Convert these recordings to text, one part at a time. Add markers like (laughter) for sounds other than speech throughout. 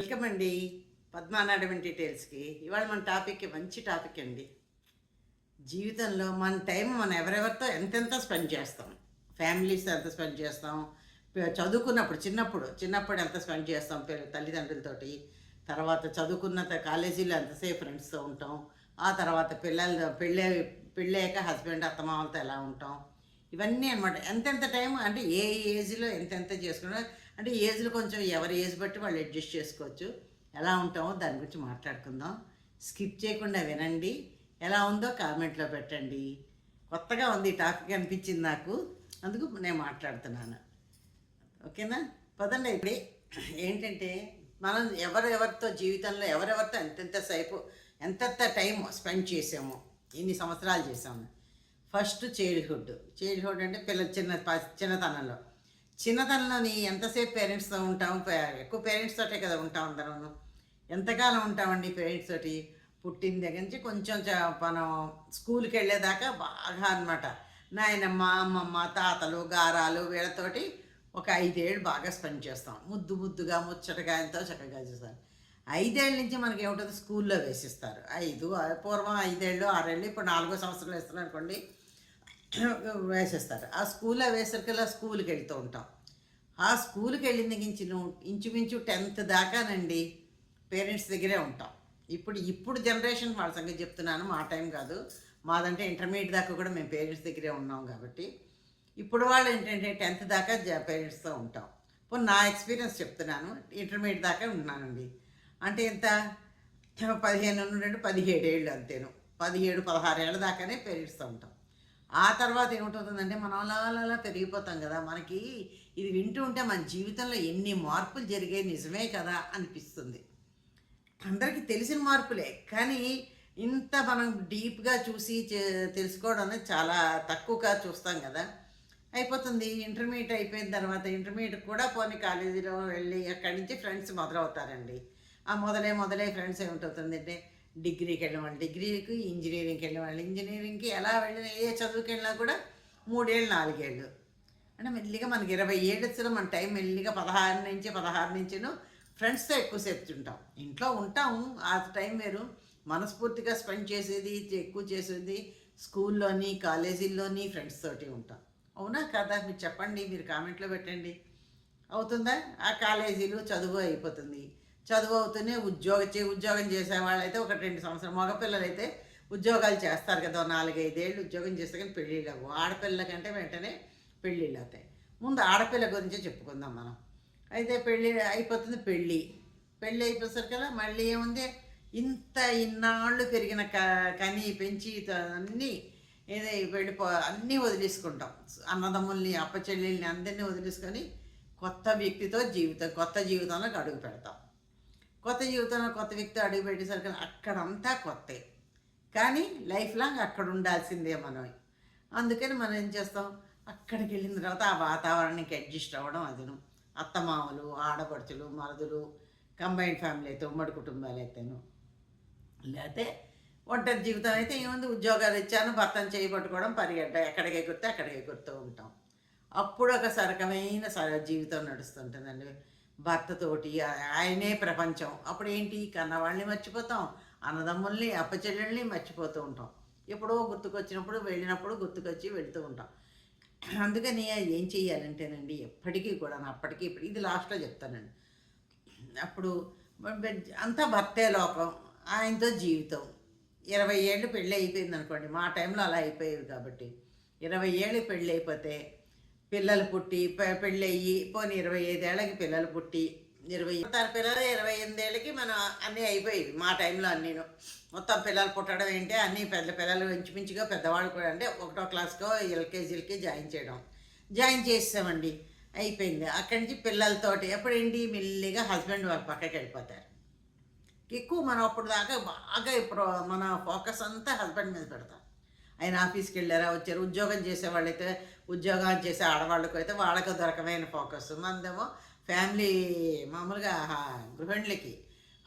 Welcome అండి. పద్మానాడమన్ డీటెయిల్స్కి ఇవాళ మన టాపిక్ మంచి టాపిక్ అండి. జీవితంలో మన టైం మనం ఎవరెవరితో ఎంతెంత స్పెండ్ చేస్తాం? ఫ్యామిలీస్ ఎంత స్పెండ్ చేస్తాం? చదువుకున్నప్పుడు చిన్నప్పుడు చిన్నప్పుడు ఎంత స్పెండ్ చేస్తాం? పిల్ల- తల్లిదండ్రులతోటి. తర్వాత చదువుకున్న త- కాలేజీలో ఎంతసేపు ఫ్రెండ్స్తో ఉంటాం? ఆ తర్వాత పిల్లలు పెళ్ళే పెళ్ళాక హస్బెండ్ అత్తమామలతో ఎలా ఉంటాం? ఇవన్నీ అనమాట ఎంతెంత టైం అంటే ఏ ఏజ్లో ఎంతెంత చేసుకున్నా అంటే ఏజ్లో కొంచెం ఎవరి ఏజ్ బట్టి వాళ్ళు అడ్జస్ట్ చేసుకోవచ్చు. ఎలా ఉంటామో దాని గురించి మాట్లాడుకుందాం. స్కిప్ చేయకుండా వినండి. ఎలా ఉందో కామెంట్లో పెట్టండి. కొత్తగా ఉంది టాపిక్ అనిపించింది నాకు. అందుకు నేను మాట్లాడుతున్నాను. ఓకేనా? పదండి. ఇప్పుడు ఏంటంటే మనం ఎవరెవరితో జీవితంలో ఎవరెవరితో ఎంతెంత సేపు ఎంతెంత టైం స్పెండ్ చేసామో ఎన్ని సంవత్సరాలు చేసాము. ఫస్ట్ చైల్డ్హుడ్ చైల్డ్హుడ్ అంటే పిల్ల చిన్న ప- చిన్నతనంలో. చిన్నతనంలోని ఎంతసేపు పేరెంట్స్తో ఉంటాం? ఎక్కువ పేరెంట్స్ తోటే కదా ఉంటాం అందరం ఎంతకాలం ఉంటామండి పేరెంట్స్ తోటి? పుట్టిన దగ్గర నుంచి కొంచెం మనం స్కూల్కి వెళ్ళేదాకా బాగా అనమాట నాయనమ్మ అమ్మమ్మ తాతలు గారాలు వీళ్ళతోటి ఒక ఐదేళ్ళు బాగా స్పెండ్ చేస్తాం. ముద్దు ముద్దుగా ముచ్చటగా ఎంతో చక్కగా చేస్తాం. ఐదేళ్ళ నుంచి మనకి ఏముంటుంది? స్కూల్లో వేసిస్తారు. ఐదు పూర్వం ఐదేళ్ళు ఆరేళ్ళు ఇప్పుడు నాలుగో సంవత్సరాలు వేస్తున్నారు అనుకోండి. వేసేస్తారు. ఆ స్కూల్లో వేసరికల్లా స్కూల్కి వెళ్తూ ఉంటాం. ఆ స్కూల్కి వెళ్ళిన నుంచి ఇంచుమించు టెన్త్ దాకానండి పేరెంట్స్ దగ్గరే ఉంటాం. ఇప్పుడు ఇప్పుడు జనరేషన్ వాళ్ళ సంగతి చెప్తున్నాను మా టైం కాదు. మాదంటే ఇంటర్మీడియట్ దాకా కూడా మేము పేరెంట్స్ దగ్గరే ఉన్నాం కాబట్టి. ఇప్పుడు వాళ్ళు ఏంటంటే టెన్త్ దాకా పేరెంట్స్తో ఉంటాం. ఇప్పుడు నా ఎక్స్పీరియన్స్ చెప్తున్నాను ఇంటర్మీడియట్ దాకా ఉన్నానండి. అంటే ఎంత? పదిహేను నుండి పదిహేడు ఏళ్ళు అంతేను. పదిహేడు పదహారు ఏళ్ళ దాకానే పేరెంట్స్తో ఉంటాం. ఆ తర్వాత ఏమిటవుతుందంటే మనం అలా అలా పెరిగిపోతాం కదా. మనకి ఇది వింటూ ఉంటే మన జీవితంలో ఎన్ని మార్పులు జరిగాయి నిజమే కదా అనిపిస్తుంది. అందరికీ తెలిసిన మార్పులే కానీ ఇంత మనం డీప్గా చూసి చే- తెలుసుకోవడం అనేది చాలా తక్కువగా చూస్తాం కదా. అయిపోతుంది. ఇంటర్మీడియట్ అయిపోయిన తర్వాత ఇంటర్మీడియట్ కూడా పోనీ కాలేజీలో వెళ్ళి అక్కడి నుంచి ఫ్రెండ్స్ మొదలవుతారండి. ఆ మొదలే మొదలే ఫ్రెండ్స్ ఏమిటవుతుంది అంటే డిగ్రీకి వెళ్ళిన వాళ్ళు డిగ్రీకి ఇంజనీరింగ్కి వెళ్ళిన వాళ్ళు ఇంజనీరింగ్కి ఎలా వెళ్ళిన ఏ చదువుకి వెళ్ళినా కూడా మూడేళ్ళు నాలుగేళ్ళు. అంటే మెల్లిగా మనకి ఇరవై ఏళ్ళు వచ్చిన మన టైం మెల్లిగా పదహారు నుంచి పదహారు నుంచిను ఫ్రెండ్స్తో ఎక్కువసేపు ఉంటాం ఇంట్లో ఉంటాం. ఆ టైం వేరు. మనస్ఫూర్తిగా స్పెండ్ చేసేది ఎక్కువ చేసేది స్కూల్లోని కాలేజీల్లోని ఫ్రెండ్స్ తోటి ఉంటాం. అవునా కదా? మీరు చెప్పండి. మీరు కామెంట్లో పెట్టండి. అవుతుందా? ఆ కాలేజీలు చదువు అయిపోతుంది. చదువు అవుతూనే ఉద్యోగ చే ఉద్యోగం చేసే వాళ్ళైతే ఒక రెండు సంవత్సరం మగపిల్లలు అయితే ఉద్యోగాలు చేస్తారు కదా నాలుగైదేళ్ళు ఉద్యోగం చేస్తే కానీ పెళ్ళిళ్ళు అవ్వు ఆడపిల్ల కంటే వెంటనే పెళ్ళిళ్ళు అవుతాయి ముందు ఆడపిల్ల గురించే చెప్పుకుందాం మనం. అయితే పెళ్ళి అయిపోతుంది పెళ్ళి. పెళ్ళి అయిపోయేసరికల్లా మళ్ళీ ఏముంది? ఇంత ఇన్నాళ్ళు పెరిగిన క కని పెంచి అన్నీ ఏదో వెళ్ళిపో అన్నీ వదిలేసుకుంటాం. అన్నదమ్ముల్ని అప్పచెల్లెల్ని అందరినీ వదిలేసుకొని కొత్త వ్యక్తితో జీవితం కొత్త జీవితంలోకి అడుగు పెడతాం. కొత్త జీవితంలో కొత్త వ్యక్తి అడుగు పెట్టేసరికి అక్కడంతా కొత్తే. కానీ లైఫ్ లాంగ్ అక్కడ ఉండాల్సిందే మనం. అందుకని మనం ఏం చేస్తాం? అక్కడికి వెళ్ళిన తర్వాత ఆ వాతావరణానికి అడ్జస్ట్ అవ్వడం అదిను. అత్తమామలు ఆడపడుచులు మరదులు కంబైన్డ్ ఫ్యామిలీ అయితే ఉమ్మడి కుటుంబాలు అయితేను. లేకపోతే ఒంటరి జీవితం అయితే ఏముంది? ఉద్యోగాలు ఇచ్చాను భర్తను చేయబట్టుకోవడం పరిగెడ్డ ఎక్కడికి ఎగురితే అక్కడికి ఎగురుతూ ఉంటాం. అప్పుడు ఒక సరకమైన సర జీవితం నడుస్తుంటుందండి. భర్తతోటి ఆయనే ప్రపంచం. అప్పుడు ఏంటి కన్నవాళ్ళని మర్చిపోతాం అన్నదమ్ముల్ని అప్పచెల్లెల్ని మర్చిపోతూ ఉంటాం. ఎప్పుడో గుర్తుకొచ్చినప్పుడు వెళ్ళినప్పుడు గుర్తుకొచ్చి వెళుతూ ఉంటాం. అందుకని ఏం చేయాలంటేనండి ఎప్పటికీ కూడా అప్పటికీ ఇప్పుడు ఇది లాస్ట్లో చెప్తానండి. అప్పుడు అంతా భర్తే లోకం ఆయనతో జీవితం. ఇరవై ఏళ్ళు పెళ్ళి అయిపోయింది అనుకోండి మా టైంలో అలా అయిపోయేది కాబట్టి. ఇరవై ఏళ్ళు పెళ్ళి అయిపోతే పిల్లలు పుట్టి పె- పెళ్ళి పోనీ ఇరవై ఐదేళ్ళకి పిల్లలు పుట్టి ఇరవై తన పిల్లలు ఇరవై ఎనిమిదేళ్ళకి మనం అన్నీ అయిపోయేవి మా టైంలో అన్నీను. మొత్తం పిల్లలు పుట్టడం ఏంటి? అన్నీ పెద్ద పిల్లలు ఇంచుమించుగా పెద్దవాళ్ళు కూడా అంటే ఒకటో క్లాస్కో ఎల్కేజీలకి జాయిన్ చేయడం. జాయిన్ చేసామండి అయిపోయింది. అక్కడి నుంచి పిల్లలతోటి ఎప్పుడేంటి? మెల్లిగా హస్బెండ్ వాళ్ళ పక్కకి వెళ్ళిపోతారు. ఎక్కువ మనం అప్పుడు దాకా బాగా ఇప్పుడు మన ఫోకస్ అంతా హస్బెండ్ మీద పెడతాం. ఆయన ఆఫీస్కి వెళ్ళారా వచ్చారు. ఉద్యోగం చేసే వాళ్ళైతే ఉద్యోగం చేసే ఆడవాళ్ళకు అయితే వాళ్ళకు దొరకమైన ఫోకస్. మందేమో ఫ్యామిలీ మామూలుగా గృహిణులకి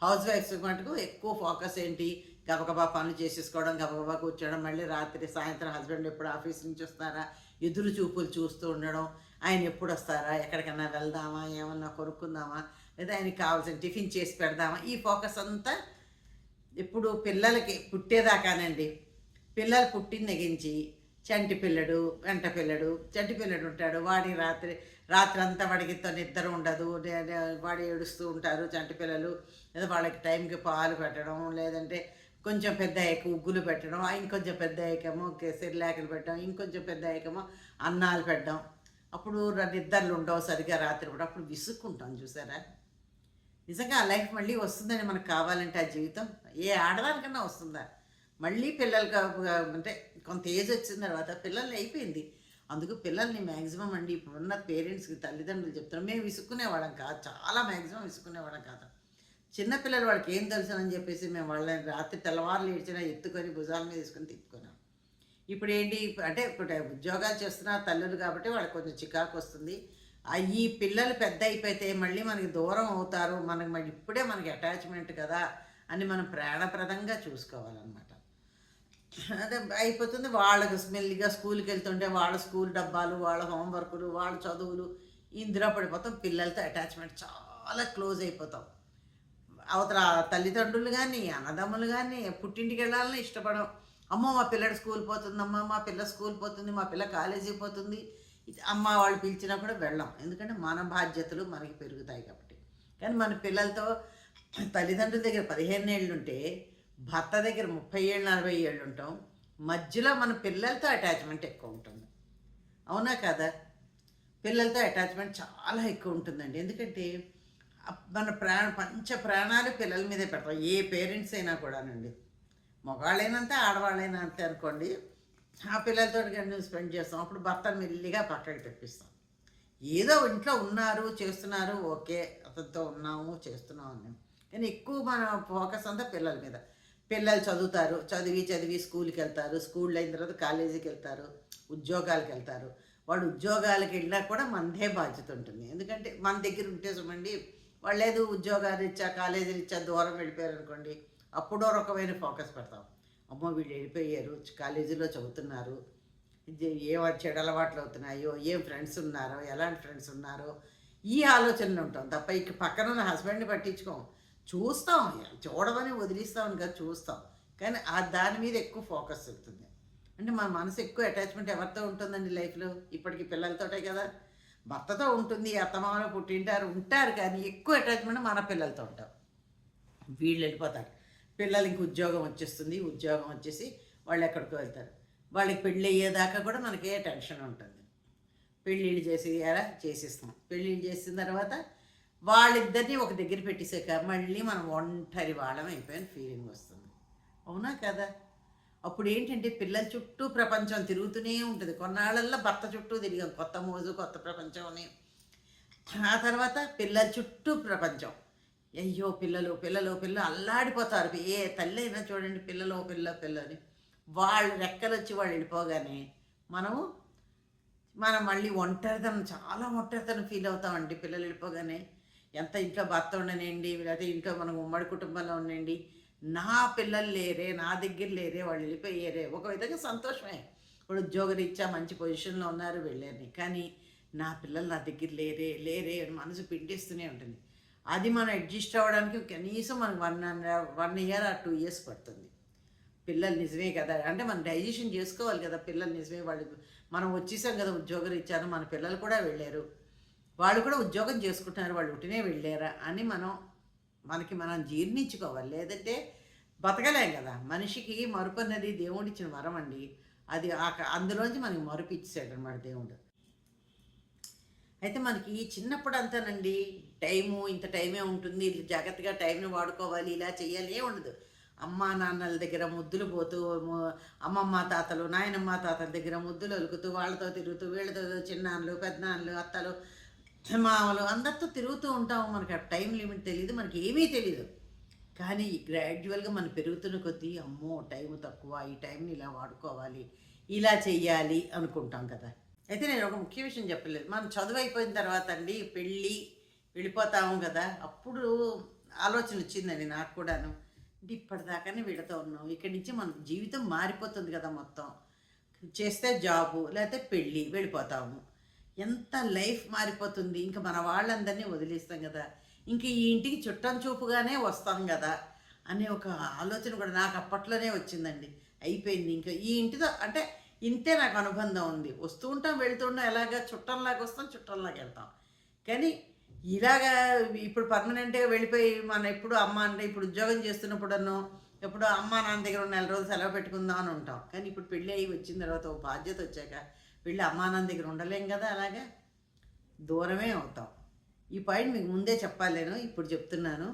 హౌస్ వైఫ్స్ మటుకు ఎక్కువ ఫోకస్ ఏంటి? గబగబా పనులు చేసేసుకోవడం గబగబా కూర్చోవడం మళ్ళీ రాత్రి సాయంత్రం హస్బెండ్ ఎప్పుడు ఆఫీస్ నుంచి వస్తారా? ఎదురు చూపులు చూస్తూ ఉండడం ఆయన ఎప్పుడు వస్తారా? ఎక్కడికన్నా వెళ్దామా? ఏమన్నా కొనుక్కుందామా? లేదా ఆయనకి కావాల్సిన టిఫిన్ చేసి పెడదామా? ఈ ఫోకస్ అంతా ఇప్పుడు పిల్లలకి పుట్టేదాకానండి. పిల్లలు పుట్టిన తెగించి చంటి పిల్లడు వెంట పిల్లడు చంటి పిల్లడు ఉంటాడు. వాడి రాత్రి రాత్రి అంతా వాడికి తో నిద్ర ఉండదు. నే- వాడు ఏడుస్తూ ఉంటారు చంటి పిల్లలు. లేదా వాళ్ళకి టైంకి పాలు పెట్టడం లేదంటే కొంచెం పెద్ద అయ్యాక ఉగ్గులు పెట్టడం ఇంకొంచెం పెద్ద అయ్యాకేమో సెరిలాకలు పెట్టడం ఇంకొంచెం పెద్ద అయ్యాకేమో అన్నాలు పెట్టడం. అప్పుడు ర- నిద్రలు ఉండవు సరిగా రాత్రి కూడా. అప్పుడు విసుక్కుంటాం చూసారా? నిజంగా ఆ లైఫ్ మళ్ళీ వస్తుందని మనకు కావాలంటే ఆ జీవితం. ఏ ఆడదానికన్నా వస్తుందా? మళ్ళీ పిల్లలకి అంటే కొంత ఏజ్ వచ్చిన తర్వాత పిల్లల్ని అయిపోయింది. అందుకు పిల్లల్ని మ్యాక్సిమం అండి ఇప్పుడున్న పేరెంట్స్కి తల్లిదండ్రులు చెప్తున్నారు. మేము విసుక్కునేవాళ్ళం కాదు. చాలా మ్యాక్సిమం విసుక్కునేవాళ్ళం కాదు. చిన్నపిల్లలు వాళ్ళకి ఏం తెలుసునని చెప్పేసి మేము వాళ్ళని రాత్రి తెల్లవారులు ఏడ్చినా ఎత్తుకొని భుజాల మీద తీసుకొని తిప్పుకున్నాం. ఇప్పుడు ఏంటి? అంటే ఇప్పుడు ఉద్యోగాలు చేస్తున్న తల్లులు కాబట్టి వాళ్ళకి కొంచెం చికాకు వస్తుంది. ఈ పిల్లలు పెద్ద అయిపోతే మళ్ళీ మనకి దూరం అవుతారు. మనకి మళ్ళీ ఇప్పుడే మనకి అటాచ్మెంట్ కదా అని మనం ప్రాణప్రదంగా చూసుకోవాలన్నమాట. అదే అయిపోతుంది. వాళ్ళకి మెల్లిగా స్కూల్కి వెళ్తుంటే వాళ్ళ స్కూల్ డబ్బాలు వాళ్ళ హోంవర్కులు వాళ్ళ చదువులు ఇందులో పడిపోతాం. పిల్లలతో అటాచ్మెంట్ చాలా క్లోజ్ అయిపోతాం. అవతల తల్లిదండ్రులు కానీ అన్నదమ్ములు కానీ పుట్టింటికి వెళ్ళాలని ఇష్టపడం అమ్మో మా పిల్లడు స్కూల్ పోతుందమ్మా మా పిల్ల స్కూల్ పోతుంది మా పిల్ల కాలేజీ పోతుంది. అమ్మ వాళ్ళు పిలిచినా కూడా వెళ్ళాం. ఎందుకంటే మన బాధ్యతలు మనకి పెరుగుతాయి కాబట్టి. కానీ మన పిల్లలతో తల్లిదండ్రుల దగ్గర పదిహేను ఏళ్ళు ఉంటే భర్త దగ్గర ముప్పై ఏళ్ళు నలభై ఏళ్ళు ఉంటాం. మధ్యలో మన పిల్లలతో అటాచ్మెంట్ ఎక్కువ ఉంటుంది. అవునా కదా? పిల్లలతో అటాచ్మెంట్ చాలా ఎక్కువ ఉంటుందండి. ఎందుకంటే మన ప్రాణ పంచ ప్రాణాలు పిల్లల మీదే పెడతాం. ఏ పేరెంట్స్ అయినా కూడానండి. మగవాళ్ళైనంతే ఆడవాళ్ళైనా అంతే అనుకోండి ఆ పిల్లలతో కానీ స్పెండ్ చేస్తాం అప్పుడు భర్తను మెల్లిగా పక్కకి తెప్పిస్తాం. ఏదో ఇంట్లో ఉన్నారు చేస్తున్నారు ఓకే అతనితో ఉన్నాము చేస్తున్నాము అని. కానీ ఎక్కువ మన ఫోకస్ అంతా పిల్లల మీద. పిల్లలు చదువుతారు చదివి చదివి స్కూల్కి వెళ్తారు స్కూల్ అయిన తర్వాత కాలేజీకి వెళ్తారు ఉద్యోగాలకు వెళ్తారు. వాళ్ళు ఉద్యోగాలకు వెళ్ళినా కూడా మనదే బాధ్యత ఉంటుంది. ఎందుకంటే మన దగ్గర ఉంటే చూడండి వాళ్ళు ఏదో ఉద్యోగాలు ఇచ్చా కాలేజీలు ఇచ్చా దూరం వెళ్ళిపోయారు అనుకోండి అప్పుడో రకమైన ఫోకస్ పెడతాం. అమ్మో వీళ్ళు వెళ్ళిపోయారు కాలేజీలో చదువుతున్నారు ఏ చెడు అలవాట్లు అవుతున్నాయో ఏం ఫ్రెండ్స్ ఉన్నారో ఎలాంటి ఫ్రెండ్స్ ఉన్నారో ఈ ఆలోచనలు ఉంటాం తప్ప ఇక పక్కన ఉన్న హస్బెండ్ని పట్టించుకోం. చూస్తాం చూడమని వదిలిస్తామని కదా చూస్తాం. కానీ ఆ దాని మీద ఎక్కువ ఫోకస్ అవుతుంది అంటే మన మనసు ఎక్కువ అటాచ్మెంట్ ఎవరితో ఉంటుందండి లైఫ్లో? ఇప్పటికి పిల్లలతోటే కదా. భర్తతో ఉంటుంది అత్తమామలో పుట్టింటారు ఉంటారు కానీ ఎక్కువ అటాచ్మెంట్ మన పిల్లలతో ఉంటాం. వీళ్ళు వెళ్ళిపోతారు. పిల్లలకి ఇంక ఉద్యోగం వచ్చేస్తుంది ఉద్యోగం వచ్చేసి వాళ్ళు ఎక్కడికో వెళ్తారు. వాళ్ళకి పెళ్ళి అయ్యేదాకా కూడా మనకే టెన్షన్ ఉంటుంది. పెళ్ళిళ్ళు చేసి ఎలా చేసిస్తాం. పెళ్ళిళ్ళు చేసిన తర్వాత వాళ్ళిద్దరిని ఒక దగ్గర పెట్టేసాక మళ్ళీ మనం ఒంటరి వాళ్ళం అయిపోయిన ఫీలింగ్ వస్తుంది. అవునా కదా? అప్పుడు ఏంటంటే పిల్లల చుట్టూ ప్రపంచం తిరుగుతూనే ఉంటుంది. కొన్నాళ్ళల్లో భర్త చుట్టూ తిరిగాం. కొత్త మోజు కొత్త ప్రపంచం అని. ఆ తర్వాత పిల్లల చుట్టూ ప్రపంచం. అయ్యో పిల్లలు పిల్లలు పిల్లలు అల్లాడిపోతారు. ఏ తల్లి అయినా చూడండి పిల్లలు పిల్ల పిల్లని వాళ్ళు రెక్కలు వచ్చి వాళ్ళు వెళ్ళిపోగానే మనము మనం మళ్ళీ ఒంటరితనం చాలా ఒంటరితనం ఫీల్ అవుతామండి. పిల్లలు వెళ్ళిపోగానే ఎంత ఇంట్లో భర్త ఉండనండి లేకపోతే ఇంట్లో మనం ఉమ్మడి కుటుంబంలో ఉండండి నా పిల్లలు లేరే నా దగ్గర లేరే వాళ్ళు వెళ్ళిపోయారే. ఒక విధంగా సంతోషమే. ఇప్పుడు ఉద్యోగరీత్యా మంచి పొజిషన్లో ఉన్నారు వెళ్ళారని కానీ నా పిల్లలు నా దగ్గర లేరే లేరే అని మనసు పిండిస్తూనే ఉంటుంది. అది మనం అడ్జస్ట్ అవ్వడానికి కనీసం మనకు వన్ వన్ ఇయర్ ఆ టూ ఇయర్స్ పడుతుంది. పిల్లలు నిజమే కదా. అంటే మనం డైజెషన్ చేసుకోవాలి కదా. పిల్లలు నిజమే. వాళ్ళు మనం వచ్చేసాం కదా ఉద్యోగరీత్యాను. మన పిల్లలు కూడా వెళ్ళారు. వాళ్ళు కూడా ఉద్యోగం చేసుకుంటున్నారు వాళ్ళు ఉట్టినే వెళ్ళారా అని మనం మనకి మనం జీర్ణించుకోవాలి. లేదంటే బతకలేం కదా. మనిషికి మరుపు అన్నది దేవుడిచ్చిన వరం అండి. అది అందులోంచి మనకి మరుపు ఇచ్చాడు అనమాట దేవుడు. అయితే మనకి చిన్నప్పుడు అంతానండి టైము ఇంత టైమే ఉంటుంది. జాగ్రత్తగా టైంని వాడుకోవాలి ఇలా చేయాలి ఏ ఉండదు. అమ్మా నాన్నల దగ్గర ముద్దులు పోతూ అమ్మమ్మ తాతలు నాయనమ్మ తాతల దగ్గర ముద్దులు అలుకుతూ వాళ్ళతో తిరుగుతూ వీళ్ళతో చిన్నాన్నలు పెద్దనాన్నలు అత్తలు మామూలు అందరితో తిరుగుతూ ఉంటాము. మనకి ఆ టైం లిమిట్ తెలియదు మనకి ఏమీ తెలియదు కానీ గ్రాడ్యువల్గా మనం పెరుగుతున్న కొద్దీ అమ్మో టైం తక్కువ ఈ టైంని ఇలా వాడుకోవాలి ఇలా చెయ్యాలి అనుకుంటాం కదా. అయితే నేను ఒక ముఖ్య విషయం చెప్పలేదు. మనం చదువు అయిపోయిన తర్వాత అండి పెళ్ళి వెళ్ళిపోతాము కదా. అప్పుడు ఆలోచన వచ్చిందండి నాకు కూడాను. అంటే ఇప్పటిదాకానే వీళ్ళతో ఉన్నాం. ఇక్కడి నుంచి మన జీవితం మారిపోతుంది కదా మొత్తం. చేస్తే జాబు లేకపోతే పెళ్ళి వెళ్ళిపోతాము. ఎంత లైఫ్ మారిపోతుంది. ఇంకా మన వాళ్ళందరినీ వదిలేస్తాం కదా. ఇంక ఈ ఇంటికి చుట్టం చూపుగానే వస్తాం కదా అనే ఒక ఆలోచన కూడా నాకు అప్పట్లోనే వచ్చిందండి. అయిపోయింది. ఇంకా ఈ ఇంటితో అంటే ఇంతే నాకు అనుబంధం ఉంది. వస్తూ ఉంటాం వెళ్తూ ఉంటాం ఎలాగ చుట్టంలాగా వస్తాం చుట్టంలాగా వెళ్తాం. కానీ ఇలాగా ఇప్పుడు పర్మనెంట్గా వెళ్ళిపోయి మన ఎప్పుడు అమ్మ అంటే ఇప్పుడు ఉద్యోగం చేస్తున్నప్పుడన్నో ఎప్పుడు అమ్మ నాన్న దగ్గర నెల రోజులు సెలవు పెట్టుకుందాం అని ఉంటాం. కానీ ఇప్పుడు పెళ్ళి అయ్యి వచ్చిన తర్వాత ఒక బాధ్యత వచ్చాక వెళ్ళి అమ్మా నాన్న దగ్గర ఉండలేం కదా అలాగా? దూరమే అవుతాం. ఈ పాయింట్ మీకు ముందే చెప్పాలి నేను ఇప్పుడు చెప్తున్నాను.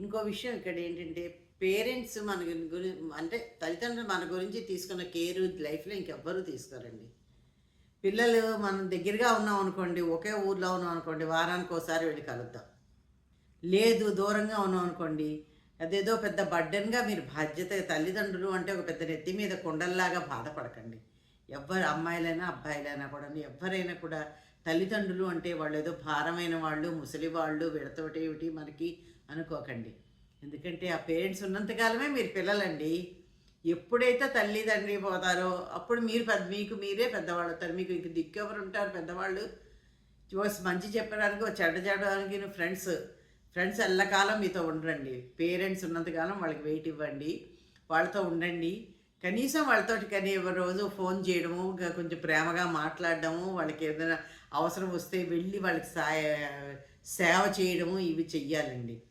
ఇంకో విషయం ఇక్కడ ఏంటంటే పేరెంట్స్ మన గురి అంటే తల్లిదండ్రులు మన గురించి తీసుకున్న కేర్ లైఫ్లో ఇంకెవ్వరూ తీసుకోరండి. పిల్లలు మనం దగ్గరగా ఉన్నాం అనుకోండి ఒకే ఊర్లో ఉన్నాం అనుకోండి వారానికి ఒకసారి వెళ్ళి కలుద్దాం. లేదు దూరంగా ఉన్నాం అనుకోండి అదేదో పెద్ద బర్డెన్గా మీరు బాధ్యత తల్లిదండ్రులు అంటే ఒక పెద్ద నెత్తి మీద కొండల్లాగా బాధపడకండి. ఎవ్వరు అమ్మాయిలైనా అబ్బాయిలైనా కూడా ఎవరైనా కూడా తల్లిదండ్రులు అంటే వాళ్ళు ఏదో భారమైన వాళ్ళు ముసలి వాళ్ళు విడతోటి ఏమిటి మనకి అనుకోకండి. ఎందుకంటే ఆ పేరెంట్స్ ఉన్నంతకాలమే మీరు పిల్లలండి. ఎప్పుడైతే తల్లిదండ్రి పోతారో అప్పుడు మీరు పెద్ద మీకు మీరే పెద్దవాళ్ళు అవుతారు. మీకు ఇంక దిక్కెవరు ఉంటారు పెద్దవాళ్ళు? మంచి చెప్పడానికి ఓ చెడ్డ చెడడానికి ఫ్రెండ్స్ ఫ్రెండ్స్ ఎల్లకాలం మీతో ఉండరండి పేరెంట్స్ ఉన్నంతకాలం వాళ్ళకి వెయిట్ ఇవ్వండి. వాళ్ళతో ఉండండి. కనీసం వాళ్ళతోటి కానీ రోజు ఫోన్ చేయడము ఇంకా కొంచెం ప్రేమగా మాట్లాడడము వాళ్ళకి ఏదైనా అవసరం వస్తే వెళ్ళి వాళ్ళకి సాయ సేవ చేయడము ఇవి చెయ్యాలండి.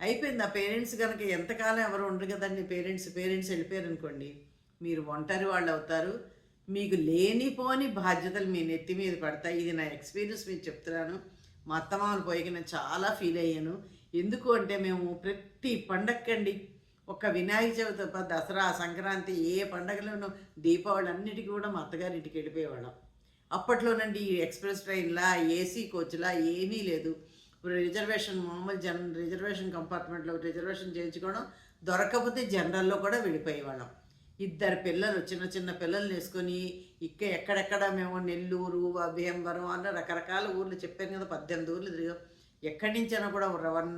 అయిపోయింది. ఆ పేరెంట్స్ కనుక ఎంతకాలం ఎవరు ఉండరు కదండి. పేరెంట్స్ పేరెంట్స్ వెళ్ళిపోయారు అనుకోండి. మీరు ఒంటరి వాళ్ళు అవుతారు. మీకు లేనిపోని బాధ్యతలు మీ నెత్తి మీద పడతాయి. ఇది నా ఎక్స్పీరియన్స్ మీకు చెప్తున్నాను. మా అత్తమామలు పోయికి నేను చాలా ఫీల్ అయ్యాను. ఎందుకు అంటే మేము ప్రతి పండక్కండి ఒక వినాయక చవితి తప్ప దసరా సంక్రాంతి ఏ పండగలోనూ దీపావళి అన్నిటికీ కూడా మా అత్తగారింటికి వెళ్ళిపోయేవాళ్ళం. అప్పట్లోనండి ఈ ఎక్స్ప్రెస్ ట్రైన్లా ఏసీ కోచ్లా ఏమీ లేదు. ఇప్పుడు రిజర్వేషన్ మామూలు జన్ రిజర్వేషన్ కంపార్ట్మెంట్లో రిజర్వేషన్ చేయించుకోవడం దొరకకపోతే జనరల్లో కూడా వెళ్ళిపోయేవాళ్ళం. ఇద్దరు పిల్లలు చిన్న చిన్న పిల్లల్ని వేసుకొని ఇక్క ఎక్కడెక్కడ మేము నెల్లూరు భీమవరం అన్న రకరకాల ఊర్లు చెప్పాను కదా పద్దెనిమిది ఊర్లు తిరిగాం. ఎక్కడి నుంచైనా కూడా వన్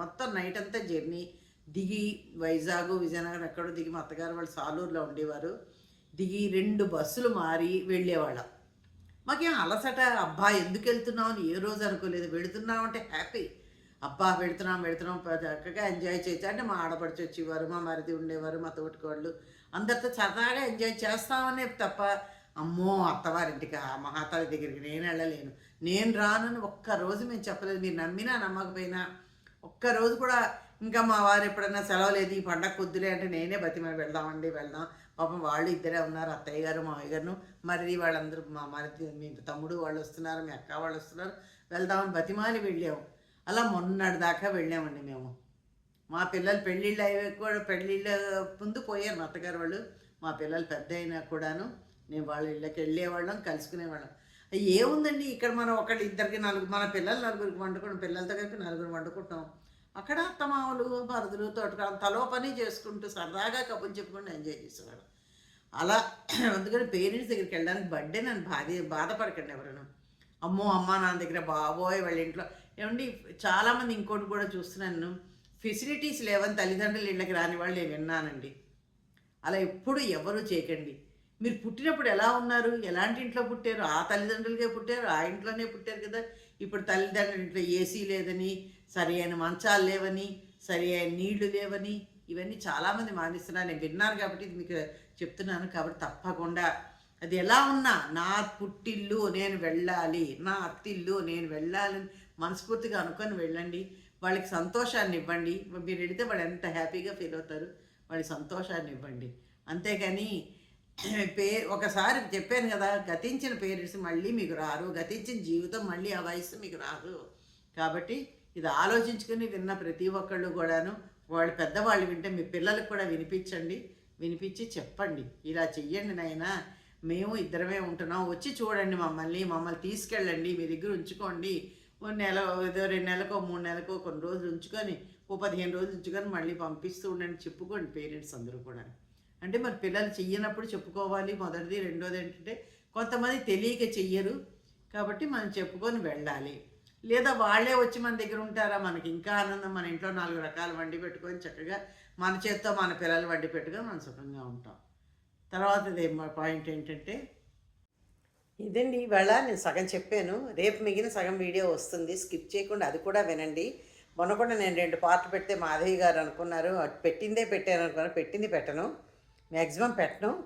మొత్తం నైట్ అంతా జర్నీ. దిగి వైజాగ్ విజయనగరం ఎక్కడో దిగి మా అత్తగారు వాళ్ళు సాలూరులో ఉండేవారు. దిగి రెండు బస్సులు మారి వెళ్ళేవాళ్ళం. మాకేం అలసట అబ్బా ఎందుకు వెళ్తున్నాం అని ఏ రోజు అనుకోలేదు. వెళుతున్నాం అంటే హ్యాపీ. అబ్బా వెళుతున్నాం వెళుతున్నాం. చక్కగా ఎంజాయ్ చేయొచ్చు. అంటే మా ఆడపడిచి వచ్చేవారు మా మరిది ఉండేవారు మా తోటికోళ్ళు అందరితో సరదాగా ఎంజాయ్ చేస్తామనే తప్ప అమ్మో అత్తవారింటికి ఆ మహాతల్లి దగ్గరికి నేను వెళ్ళలేను. నేను రానని ఒక్క రోజు మేము చెప్పలేదు. మీరు నమ్మినా నమ్మకపోయినా ఒక్క రోజు కూడా ఇంకా మా వారు ఎప్పుడైనా సెలవు లేదు ఈ పండగ కొద్దులే అంటే నేనే బతిమని వెళ్దామండి వెళ్దాం. పాపం వాళ్ళు ఇద్దరే ఉన్నారు అత్తయ్య గారు మామయ్య గారు. మరి వాళ్ళందరూ మా మరిది మీ తమ్ముడు వాళ్ళు వస్తున్నారు మీ అక్క వాళ్ళు వస్తున్నారు. వెళ్దామని బతిమాలి వెళ్ళాము. అలా మొన్నటి దాకా వెళ్ళామండి మేము. మా పిల్లలు పెళ్ళిళ్ళు అయ్యే కూడా పెళ్ళిళ్ళ ముందు పోయారు మా అత్తగారు వాళ్ళు. మా పిల్లలు పెద్ద అయినా కూడాను నేను వాళ్ళ ఇళ్ళకి వెళ్ళేవాళ్ళం కలుసుకునేవాళ్ళం. ఏముందండి ఇక్కడ మనం ఒకటి ఇద్దరికి నలుగురు మన పిల్లలు నలుగురికి వండుకుంటాం పిల్లలతో కలిపి నలుగురు వండుకుంటాం. అక్కడ అత్తమావులు మరుదులు తోటకాలం తలో పని చేసుకుంటూ సరదాగా కబుర్లు చెప్పుకుంటూ ఎంజాయ్ చేసేవాడు. అలా (clears throat) అందుకని పేరెంట్స్ దగ్గరికి వెళ్ళడానికి బర్త్డే నన్ను బాధ బాధపడకండి ఎవరైనా. అమ్మో అమ్మ నాన్న దగ్గర బాబోయ్ వాళ్ళ ఇంట్లో. ఏమండి చాలామంది ఇంకోటి కూడా చూస్తున్నాను ఫెసిలిటీస్ లేవని తల్లిదండ్రులు ఇళ్ళకి రాని వాళ్ళు నేను విన్నానండి. అలా ఎప్పుడు ఎవరు చేయకండి. మీరు పుట్టినప్పుడు ఎలా ఉన్నారు? ఎలాంటి ఇంట్లో పుట్టారు? ఆ తల్లిదండ్రులకే పుట్టారు? ఆ ఇంట్లోనే పుట్టారు కదా. ఇప్పుడు తల్లిదండ్రుల ఇంట్లో ఏసీ లేదని సరి అయిన మంచాలు లేవని సరి అయిన నీళ్ళు లేవని ఇవన్నీ చాలామంది మానేస్తున్నారు. నేను విన్నాను కాబట్టి ఇది మీకు చెప్తున్నాను కాబట్టి తప్పకుండా. అది ఎలా ఉన్నా నా పుట్టిల్లు నేను వెళ్ళాలి నా అత్తిల్లు నేను వెళ్ళాలని మనస్ఫూర్తిగా అనుకొని వెళ్ళండి. వాళ్ళకి సంతోషాన్ని ఇవ్వండి. మీరు వెళితే వాళ్ళు ఎంత హ్యాపీగా ఫీల్ అవుతారు వాళ్ళకి సంతోషాన్ని ఇవ్వండి. అంతేగాని (clears throat) పే ఒకసారి చెప్పాను కదా గతించిన పేరెంట్స్ మళ్ళీ మీకు రారు గతించిన జీవితం మళ్ళీ ఆ వయసు మీకు రాదు. కాబట్టి ఇది ఆలోచించుకుని విన్న ప్రతి ఒక్కళ్ళు కూడాను వాళ్ళు పెద్దవాళ్ళు వింటే మీ పిల్లలకు కూడా వినిపించండి. వినిపించి చెప్పండి. ఇలా చెయ్యండి నాయనా. మేము ఇద్దరమే ఉంటున్నాం. వచ్చి చూడండి మమ్మల్ని. మమ్మల్ని తీసుకెళ్ళండి. మీ దగ్గర ఉంచుకోండి. ఓ నెల ఏదో రెండు నెలకో మూడు నెలకో కొన్ని రోజులు ఉంచుకొని ఓ పదిహేను రోజులు ఉంచుకొని మళ్ళీ పంపిస్తూ ఉండండి. చెప్పుకోండి పేరెంట్స్ అందరూ కూడా. అంటే మరి పిల్లలు చెయ్యనప్పుడు చెప్పుకోవాలి. మొదటిది రెండోది ఏంటంటే కొంతమంది తెలియక చెయ్యరు. కాబట్టి మనం చెప్పుకొని వెళ్ళాలి. లేదా వాళ్ళే వచ్చి మన దగ్గర ఉంటారా? మనకి ఇంకా ఆనందం మన ఇంట్లో నాలుగు రకాల వండి పెట్టుకొని చక్కగా మన చేత్తో మన పిల్లలు వండి పెట్టుకొని మనం సుఖంగా ఉంటాం. తర్వాత పాయింట్ ఏంటంటే ఇదండి ఇవాళ నేను సగం చెప్పాను. రేపు మిగిలిన సగం వీడియో వస్తుంది. స్కిప్ చేయకుండా అది కూడా వినండి. మొన్న కూడా నేను రెండు పార్ట్లు పెడితే మాధవి గారు అనుకున్నారు. అటు పెట్టిందే పెట్టాను అనుకున్నారు. పెట్టింది పెట్టను. మ్యాక్సిమం పెట్టను.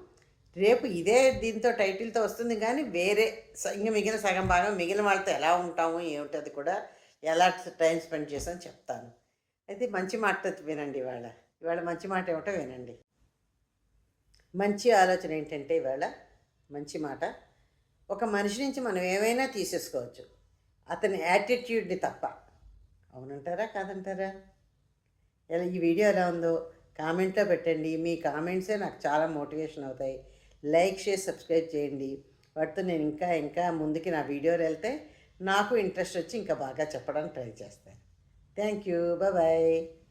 రేపు ఇదే దీంతో టైటిల్తో వస్తుంది కానీ వేరే స- ఇంకా మిగిలిన సగం భాగం మిగిలిన వాళ్ళతో ఎలా ఉంటాము ఏమిటది కూడా ఎలా టైం స్పెండ్ చేస్తామని చెప్తాను. అయితే మంచి మాట వినండి ఇవాళ. ఇవాళ మంచి మాట ఏమిటో వినండి. మంచి ఆలోచన ఏంటంటే ఇవాళ మంచి మాట. ఒక మనిషి నుంచి మనం ఏమైనా తీసేసుకోవచ్చు. అతని యాటిట్యూడ్ని తప్ప. అవునంటారా కాదంటారా? ఎలా ఈ వీడియో ఎలా ఉందో కామెంట్లో పెట్టండి. మీ కామెంట్సే నాకు చాలా మోటివేషన్ అవుతాయి. లైక్ చేసి సబ్స్క్రైబ్ చేయండి. వాటితో నేను ఇంకా ఇంకా ముందుకి నా వీడియోలు వెళ్తే నాకు ఇంట్రెస్ట్ వచ్చి ఇంకా బాగా చెప్పడానికి ట్రై చేస్తాను. Thank you. బాయ్.